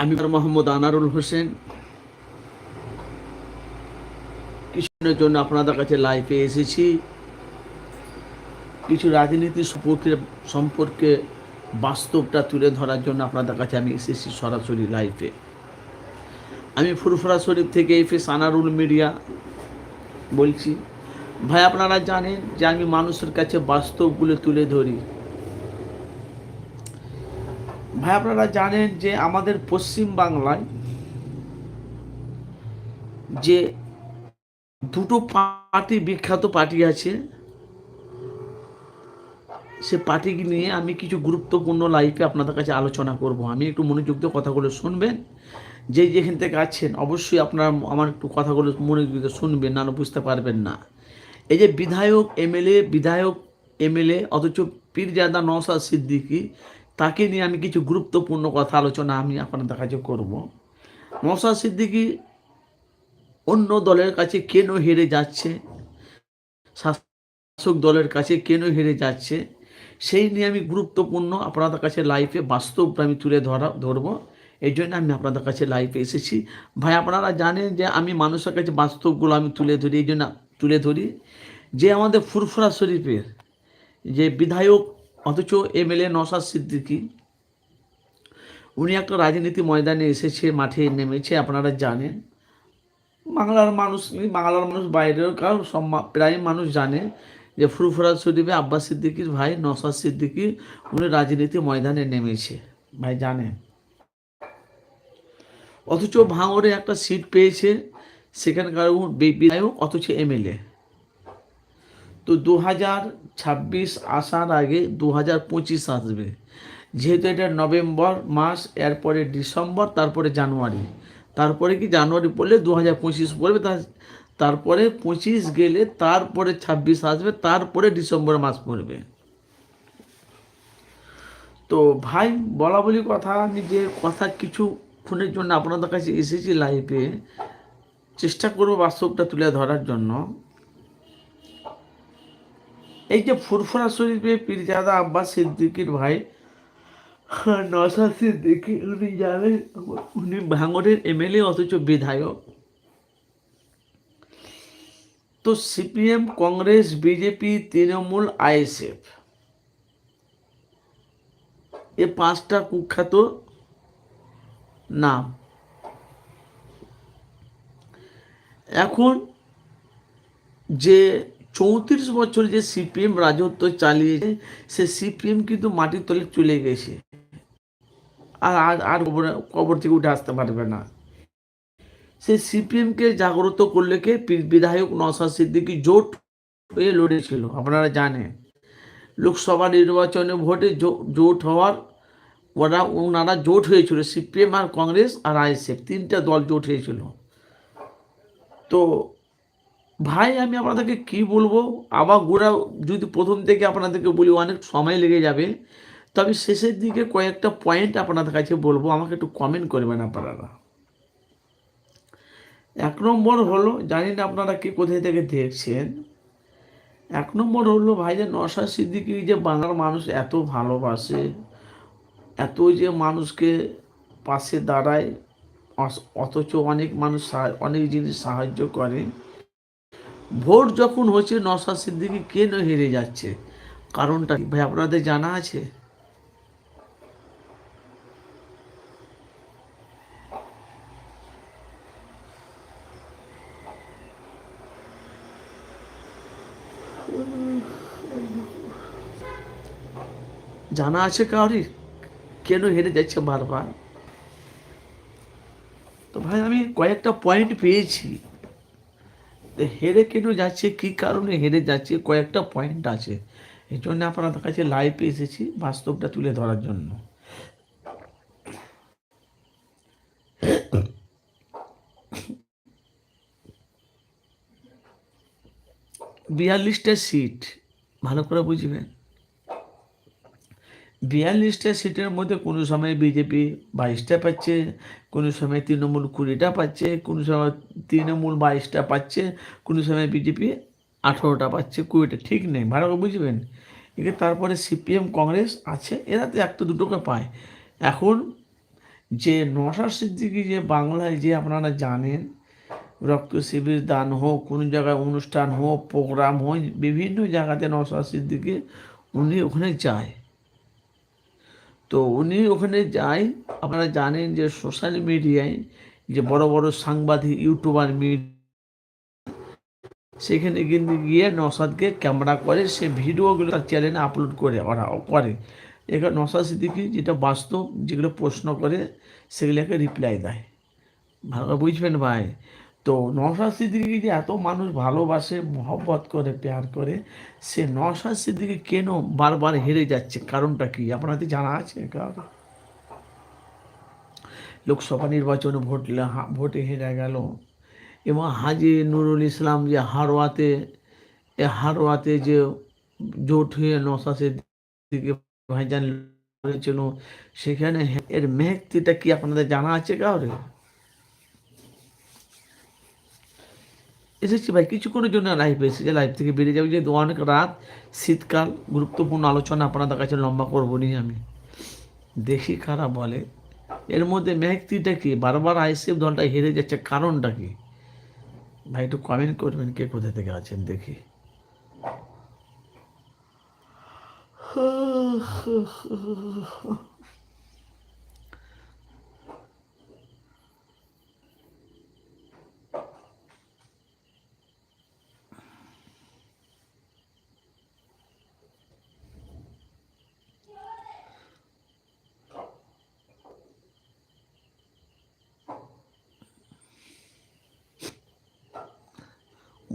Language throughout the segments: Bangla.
আমি মোহাম্মদ আনারুল হোসেন। কিছুদিনের জন্য আপনাদের কাছে লাইভে এসেছি। কিছু রাজনীতি সম্পর্কে সম্পর্কে বাস্তবটা তুলে ধরার জন্য আপনাদের কাছে আমি এসেছি সরাসরি লাইভে আমি ফুরফুরা শরীফ থেকে এফএস আনারুল মিডিয়া বলছি। ভাই, আপনারা জানেন যে আমি মানুষের কাছে বাস্তবগুলো তুলে ধরি। ভাই, আপনারা জানেন যে আমাদের পশ্চিম বাংলায় যে দুটো পার্টি, বিখ্যাত পার্টি আছে, সে পার্টিকে নিয়ে আমি কিছু গুরুত্বপূর্ণ লাইফে আপনাদের কাছে আলোচনা করব। আমি একটু মনোযোগ দিয়ে কথাগুলো শুনবেন। যে যেখান থেকে আছেন, অবশ্যই আপনারা আমার একটু কথাগুলো মনোযোগ দিয়ে শুনবেন, না বুঝতে পারবেন না। এই যে বিধায়ক এমএলএ বিধায়ক এমএলএ, অথচ পীরজাদা নওসাদ সিদ্দিকী, তাকে নিয়ে আমি কিছু গুরুত্বপূর্ণ কথা আলোচনা আমি আপনাদের কাছে করব। নওসাদ সিদ্দিকী অন্য দলের কাছে কেন হেরে যাচ্ছে? শাসক দলের কাছে কেন হেরে যাচ্ছে? সেই নিয়ে আমি গুরুত্বপূর্ণ আপনাদের কাছে লাইফে বাস্তব আমি তুলে ধরা, ধরবো। এই জন্য আমি আপনাদের কাছে লাইফে এসেছি। ভাই, আপনারা জানেন যে আমি মানুষের কাছে বাস্তবগুলো আমি তুলে ধরি, এই জন্য তুলে ধরি। যে আমাদের ফুরফুরা শরীফের যে বিধায়ক, অথচ এমএলএ নসাদ সিদ্দিকি, উনি একটা রাজনীতি ময়দানে এসেছে, মাঠে নেমেছে, আপনারা জানেন। বাংলার মানুষ বাংলার মানুষ বাইরেও কারও প্রায় মানুষ জানে যে ফুরফুরা শরীফে আব্বাস সিদ্দিকির ভাই নসাদ সিদ্দিকি, উনি রাজনীতি ময়দানে নেমেছে। ভাই জানেন। অথচ ভাঙরে একটা সিট পেয়েছে, সেখানকার বিধায়ক, অথচ এমএলএ। তো দু হাজার ছাব্বিশ আসার আগে দু হাজার পঁচিশ আসবে। যেহেতু এটা নভেম্বর মাস, এরপরে ডিসেম্বর, তারপরে জানুয়ারি। তারপরে কি জানুয়ারি পড়লে দু হাজার পঁচিশ পড়বে তারপরে পঁচিশ গেলে তারপরে ছাব্বিশ আসবে, তারপরে ডিসেম্বর মাস পড়বে। তো ভাই, বলা বলি কথা, আমি যে কথা কিছু ক্ষণের জন্য আপনাদের কাছে এসেছি লাইভে চেষ্টা করব বাস্তবটা তুলে ধরার জন্য। এই যে ফুরফুরা শরীফে পীরজাদা আব্বাস সিদ্দিকির ভাই নসাদ সিদ্দিকি, উনি জানেন, উনি ভাঙরের এমএলএ, অথচ বিধায়ক। তো CPM, Congress, BJP, Trinamool, ISF. এ পাঁচটা কুখ্যাত নাম। এখন যে চৌত্রিশ বছর যে সিপিএম রাজত্ব চালিয়েছে, সে সিপিএম কিন্তু মাটির তলে চলে গেছে। আর আর কবর থেকে উঠে আসতে পারবে না। সে সিপিএমকে জাগ্রত করলে কে? বিধায়ক নসাদ সিদ্দিকি জোট হয়ে লড়েছিল, আপনারা জানেন। লোকসভা নির্বাচনে ভোটে জোট হওয়ার ওরা, ওনারা জোট হয়েছিল, সিপিএম আর কংগ্রেস আর আইএসএফ, তিনটা দল জোট হয়েছিল। তো ভাই, আমি আপনাদেরকে কি বলব? আবার গোড়া যদি প্রথম থেকে আপনাদেরকে বলি, অনেক সময় লেগে যাবে। তবে শেষের দিকে কয়েকটা পয়েন্ট আপনাদের কাছে বলব। আমাকে একটু কমেন্ট করবেন আপনারা। এক নম্বর হলো, জানি না আপনারা কি কোথায় থেকে দেখছেন। এক নম্বর হলো, ভাই, যে নশা সিদ্দিকি যে বাংলার মানুষ এত ভালোবাসে, এত যে মানুষকে পাশে দাঁড়ায় অথচ অনেক মানুষ অনেক জিনিস সাহায্য করে। ভোট যখন হচ্ছে নশা সিদ্দিকি কেন হেরে যাচ্ছে? কারণটা ভাই, আপনাদের জানা আছে? জানা আছে কাউরি কেন হেরে যাচ্ছে বারবার? তো ভাই, আমি কয়েকটা পয়েন্ট পেয়েছি। হেরে কেন যাচ্ছে, কি কারণে হেরে যাচ্ছে, কয়েকটা পয়েন্ট আছে। এই জন্য আপনাদের কাছে লাইভে এসেছি বাস্তবটা তুলে ধরার জন্য। বিয়াল্লিশটা সিট ভালো করে বুঝবেন। বিয়াল্লিশটা সিটের মধ্যে কোনো সময় বিজেপি বাইশটা পাচ্ছে, কোনো সময় তৃণমূল কুড়িটা পাচ্ছে, কোনো সময় তৃণমূল বাইশটা পাচ্ছে, কোনো সময় বিজেপি আঠেরোটা পাচ্ছে, কুড়িটা। ঠিক নেই, ভালো বুঝবেন। একে তারপরে সিপিএম, কংগ্রেস আছে, এরা তো একটা দুটোকে পায়। এখন যে নশার সিদ্দিকি, যে বাংলায় যে আপনারা জানেন, রক্ত শিবির দান হোক, কোনো জায়গায় অনুষ্ঠান হোক, প্রোগ্রাম হোক, বিভিন্ন জায়গাতে নশার সিদ্দিকি, উনি ওখানে যায়। তো উনি ওখানে যায়, আপনারা জানেন যে সোশ্যাল মিডিয়ায় যে বড় বড় সাংবাদিক ইউটিউবার মিডিয়া সেখানে কিন্তু গিয়ে নসাদকে ক্যামেরা করে, সে ভিডিওগুলো তার চ্যানেলে আপলোড করে, ওরা করে। এখানে নসাদ সিদ্দিকি যেটা বাস্তব, যেগুলো প্রশ্ন করে, সেগুলোকে রিপ্লাই দেয়। ভালো বুঝবেন ভাই? তো নসাদ সিদ্দিকি যে এত মানুষ ভালোবাসে, মহব্বত করে, প্যার করে, সে নসাদ সিদ্দিকি কেন বারবার হেরে যাচ্ছে? কারণটা কি? আপনাদের জানা আছে? কারণ লোকসভা নির্বাচনে ভোট ভোটে হেরে গেল। এবং হাজি নুরুল ইসলাম যে হারোয়াতে, এ হারোয়াতে যে জোট হয়ে নশাসের দিকে ভাইজান করেছিল সেখানে এর মেহক্তিটা কি আপনাদের জানা আছে কাউরে? এসেছি ভাই, কিছুক্ষণের জন্য লাইভ এসেছে লাইভ থেকে বেরিয়ে যাবে। যে অনেক রাত, শীতকাল, গুরুত্বপূর্ণ আলোচনা আপনাদের কাছে লম্বা করব নি আমি। দেখি কারা বলে। এর মধ্যে মেহক্তিটা কি? বারবার আইসিএফ দলটা হেরে যাচ্ছে, কারণটা কি? ভাই, একটু কমেন্ট করবেন কে কোথা থেকে আছেন, দেখি।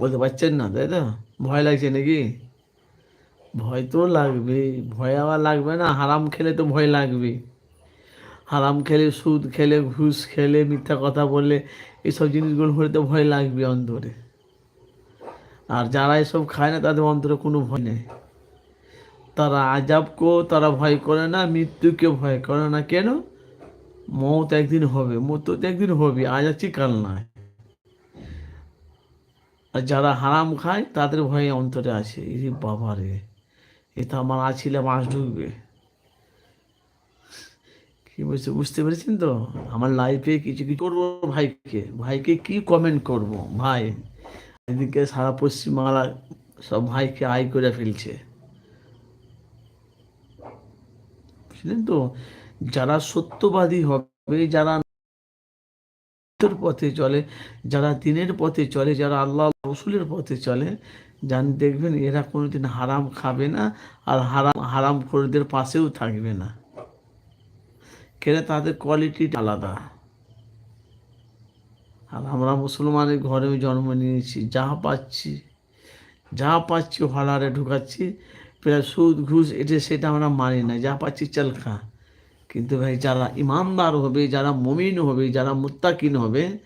বলতে পারছেন না, তাই তো? ভয় লাগছে নাকি? ভয় তো লাগবে, ভয় আবার লাগবে না, হারাম খেলে তো ভয় লাগবে। হারাম খেলে সুদ খেলে ঘুষ খেলে মিথ্যা কথা বললে এইসব জিনিসগুলো হলে তো ভয় লাগবে অন্তরে। আর যারা এসব খায় না, তাদের অন্তরে কোনো ভয় নেই। তারা আজাব আজাবকেও তারা ভয় করে না, মৃত্যুকে ভয় করে না। কেন? মত একদিন হবে মত তো একদিন হবে আজ আছি কাল নয় আর যারা হারাম খায়, তাদের ভয়ে অন্তরে আছে। এই বাবা রে, এ এটা আমার আছিলে, মাছ ঢুকবে কি বলছে, বুঝতে পেরেছেন তো? আমার লাইফে কিছু কিছু করব ভাইকে? ভাইকে কি কমেন্ট করব? ভাই, এদিকে সারা পশ্চিমবাংলা সব ভাইকে আয় করে ফেলছে। বুঝলেন তো? যারা সত্যবাদী হবে, যারা সত্যের পথে চলে, যারা দিনের পথে চলে, যারা আল্লাহ রসুলের পথে চলে, যান দেখবেন এরা কোনোদিন হারাম খাবে না আর হারাম হারাম খোরদের পাশেও থাকবে না। কেন তাদের কোয়ালিটি আলাদা। আর আমরা মুসলমানের ঘরেও জন্ম নিয়েছি, যা পাচ্ছি যা পাচ্ছি হলারে ঢুকাচ্ছি, প্রায় সুদ, ঘুষ, এটা, সেটা আমরা মানি না, যা পাচ্ছি, চাল খা। কিন্তু ভাই, যারা ইমানদার হবে, যারা মমিন হবে, যারা মুত্তাকিন হবে,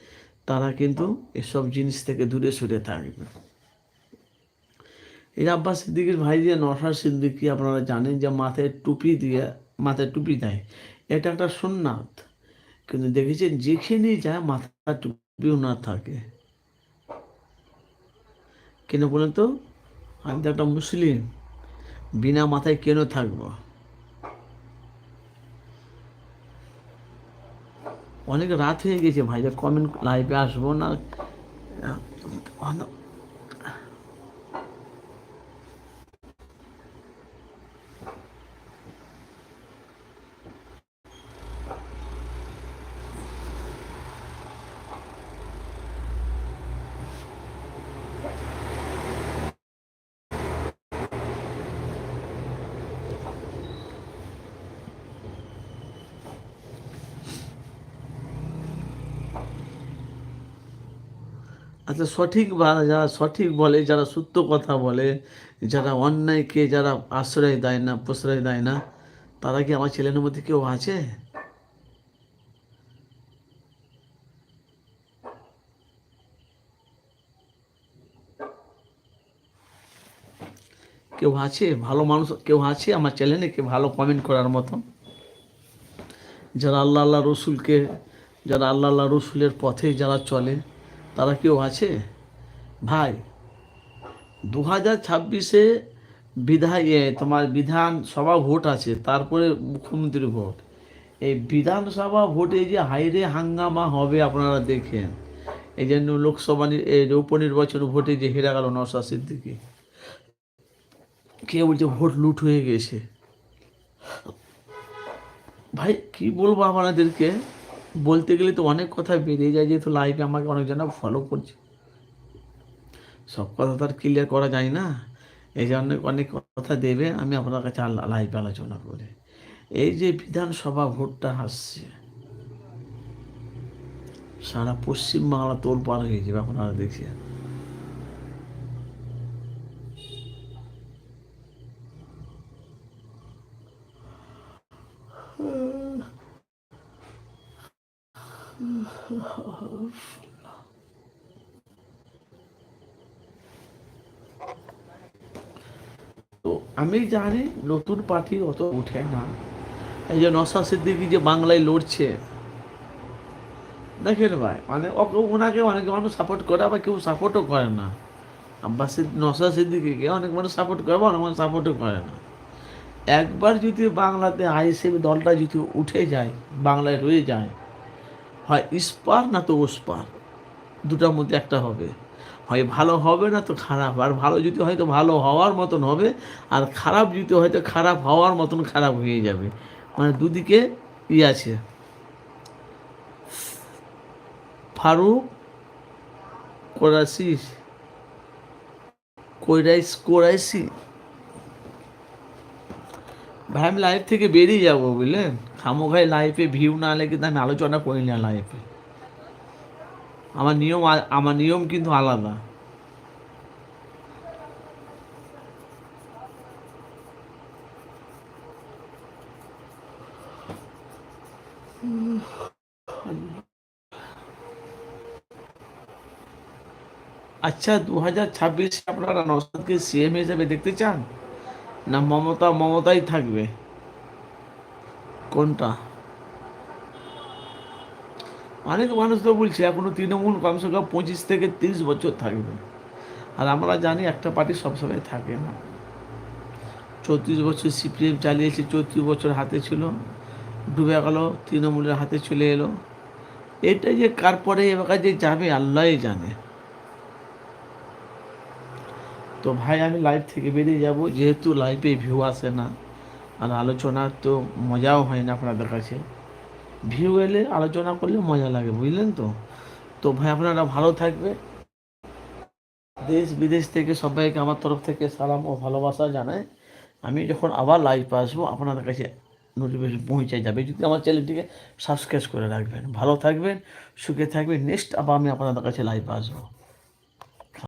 তারা কিন্তু এসব জিনিস থেকে দূরে সরে থাকবে। এই আব্বাস সিদ্দিকির ভাই দিয়ে নশার সিদ্দিকি, আপনারা জানেন যে মাথায় টুপি দিয়ে, মাথায় টুপি দেয়। এটা একটা সুন্নাত। কিন্তু দেখেছেন যেখানেই যায় মাথা টুপি ওনার থাকে। কেন বলেন তো? আমি তো একটা মুসলিম। বিনা মাথায় কেন থাকব? অনেক রাত হয়ে গেছে ভাই কমেন্ট লাইভে আসব না। আচ্ছা সঠিক বা যারা সঠিক বলে, যারা সত্য কথা বলে, যারা অন্যায়কে যারা আশ্রয় দেয় না, প্রশ্রয় দেয় না, তারা কি আমার ছেলের মধ্যে কেউ আছে? কেউ আছে? ভালো মানুষ কেউ আছে আমার চ্যানেলে কেউ ভালো কমেন্ট করার মতো। যারা আল্লাহ আল্লাহ রসুলকে, যারা আল্লাহ আল্লাহ রসুলের পথে যারা চলে তারা কেউ আছে? ভাই দু হাজার ছাব্বিশে বিধায় তোমার বিধানসভা ভোট আছে, তারপরে মুখ্যমন্ত্রী ভোট। এই বিধানসভা ভোটে যে হাইরে হাঙ্গামা হবে আপনারা দেখেন। এই জন্য লোকসভা উপনির্বাচন ভোটে যে হেরা গেল নশা সিদ্দিকি। কে বলছে ভোট লুট হয়ে গেছে। ভাই, কি বলব আপনাদেরকে? বলতে গেলে তো অনেক কথা বেরিয়ে যায়, যেহেতু লাইভে আমাকে অনেকজন ফলো করছে। সব কথা তো আর ক্লিয়ার করা যায় না। এই জন্য অনেক কথা দেবে, আমি আপনার কাছে লাইভ আলোচনা করে। এই যে বিধানসভা ভোটটা আসছে, সারা পশ্চিমবাংলা তোল পার হয়ে যাবে আপনারা দেখছেন। তো আমি জানি নতুন পার্টি অত উঠে না। এই যে নসা সিদ্দিকি যে বাংলায় লড়ছে, দেখেন ভাই মানে ওনাকে অনেক মানুষ সাপোর্ট করে, আবার কেউ সাপোর্টও করে না। আব্বাস নসা সিদ্দিকিকে অনেক মানুষ সাপোর্ট করে অনেক মানুষ সাপোর্টও করে না। একবার যদি বাংলাতে আইএসএফ দলটা যদি উঠে যায়, বাংলায় রয়ে যায় হয় ইস্পার না তো ওসপার দুটার মধ্যে একটা হবে। হয় ভালো হবে না তো খারাপ? আর ভালো যদি হয়তো ভালো হওয়ার মতন হবে, আর খারাপ যদি হয়তো খারাপ হওয়ার মতন খারাপ হয়ে যাবে। মানে দুদিকে ই আছে। ফারুক কোরাসি কোরাইস কোরাইসি ভাই, আমি লাইভ থেকে বেরিয়ে যাব, বুঝলেন? খামোখাই লাইফে ভিউ না হলে কিন্তু আমি আলোচনা করি না লাইফে আমার নিয়ম আমার নিয়ম কিন্তু আলাদা। আচ্ছা দু হাজার ছাব্বিশে আপনারা নসাদকে সিএম হিসেবে দেখতে চান? না মমতা, মমতাই থাকবে? কোনটা? অনেক মানুষ তো বলছে, এখনও তৃণমূল কমসে কম পঁচিশ থেকে তিরিশ বছর থাকবে। আর আমরা জানি একটা পার্টি সবসময় থাকে না। চৌত্রিশ বছর সিপিএম চালিয়েছে, চৌত্রিশ বছর হাতে ছিল, ডুবে গেল, তৃণমূলের হাতে চলে এলো। এটা যে কার পরে এবার যে যাবে, আল্লাহই জানে। তো ভাই, আমি লাইভ থেকে বেরিয়ে যাব, যেহেতু লাইভে ভিউ আসে না। আর আলোচনা তো মজাও হয় না আপনাদের কাছে। ভিউ এলে আলোচনা করলে মজা লাগে, বুঝলেন তো? তো ভাই, আপনারা ভালো থাকবে দেশ বিদেশ থেকে সবাইকে আমার তরফ থেকে সালাম ও ভালোবাসা জানায় আমি যখন আবার লাইভ আসব, আপনাদের কাছে নোটিফিকেশন পৌঁছে যাবে। যদি আমার চ্যানেলটিকে সাবস্ক্রাইব করে রাখবেন। ভালো থাকবেন, সুখে থাকবেন। নেক্সট আবার আমি আপনাদের কাছে লাইভ আসব।